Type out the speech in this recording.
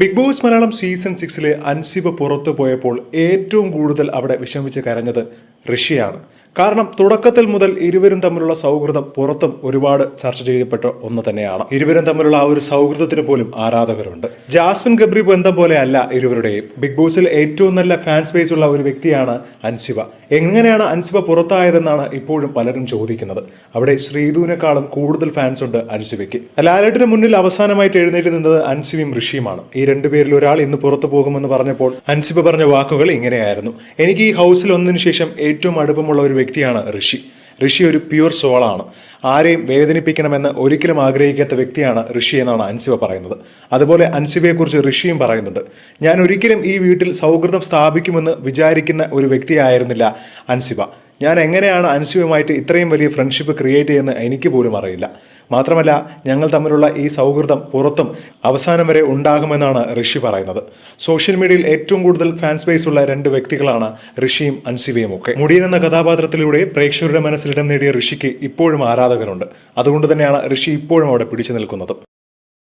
Big boss Malayalam season സിക്സിലെ അൻസിബ പുറത്തു പോയപ്പോൾ ഏറ്റവും കൂടുതൽ അവിടെ വിഷമിച്ച് കരഞ്ഞത് ഋഷിയാണ്. കാരണം തുടക്കത്തിൽ മുതൽ ഇരുവരും തമ്മിലുള്ള സൗഹൃദം പുറത്തും ഒരുപാട് ചർച്ച ചെയ്യപ്പെട്ട ഒന്ന് തന്നെയാണ്. ഇരുവരും തമ്മിലുള്ള ആ ഒരു സൗഹൃദത്തിന് പോലും ആരാധകരുണ്ട്. ജാസ്മിൻ ഗബ്രി ബന്ധം പോലെ അല്ല ഇരുവരുടെയും. ബിഗ് ബോസിൽ ഏറ്റവും നല്ല ഫാൻസ് ബേസ് ഉള്ള ഒരു വ്യക്തിയാണ് അൻസിബ എങ്ങനെയാണ് അൻസിബ പുറത്തായതെന്നാണ് ഇപ്പോഴും പലരും ചോദിക്കുന്നത്. അവിടെ ശ്രീധുവിനേക്കാളും കൂടുതൽ ഫാൻസ് ഉണ്ട് അൻസിബയ്ക്ക് ലാലേട്ടിന് മുന്നിൽ അവസാനമായിട്ട് എഴുന്നേറ്റ് നിന്നത് അൻസിബയും ഋഷിയുമാണ്. ഈ രണ്ടുപേരിൽ ഒരാൾ ഇന്ന് പുറത്തു പോകുമെന്ന് പറഞ്ഞപ്പോൾ അൻസിബ പറഞ്ഞ വാക്കുകൾ ഇങ്ങനെയായിരുന്നു. എനിക്ക് ഈ ഹൗസിൽ ഒന്നിനു ശേഷം ഏറ്റവും അടുപ്പമുള്ള ഒരു വ്യക്തിയാണ് ഋഷി. ഋഷി ഒരു പ്യുവർ സോളാണ്. ആരെയും വേദനിപ്പിക്കണമെന്ന് ഒരിക്കലും ആഗ്രഹിക്കാത്ത വ്യക്തിയാണ് ഋഷി എന്നാണ് അൻസിവ പറയുന്നത്. അതുപോലെ അൻസിബയെക്കുറിച്ച് ഋഷിയും പറയുന്നുണ്ട്. ഞാൻ ഒരിക്കലും ഈ വീട്ടിൽ സൗഹൃദം സ്ഥാപിക്കുമെന്ന് വിചാരിക്കുന്ന ഒരു വ്യക്തിയായിരുന്നില്ല അൻസിബ ഞാൻ എങ്ങനെയാണ് അൻസുവുമായിട്ട് ഇത്രയും വലിയ ഫ്രണ്ട്ഷിപ്പ് ക്രിയേറ്റ് ചെയ്യുന്നത് എനിക്ക് പോലും അറിയില്ല. മാത്രമല്ല ഞങ്ങൾ തമ്മിലുള്ള ഈ സൗഹൃദം പുറത്തും അവസാനം വരെ ഉണ്ടാകുമെന്നാണ് ഋഷി പറയുന്നത്. സോഷ്യൽ മീഡിയയിൽ ഏറ്റവും കൂടുതൽ ഫാൻസ് ബേസ് ഉള്ള രണ്ട് വ്യക്തികളാണ് ഋഷിയും അൻസിവയും ഒക്കെ മുടിയൻ എന്ന കഥാപാത്രത്തിലൂടെ പ്രേക്ഷകരുടെ മനസ്സിലിടം നേടിയ ഋഷിക്ക് ഇപ്പോഴും ആരാധകരുണ്ട്. അതുകൊണ്ട് തന്നെയാണ് ഋഷി ഇപ്പോഴും അവിടെ പിടിച്ചു നിൽക്കുന്നത്.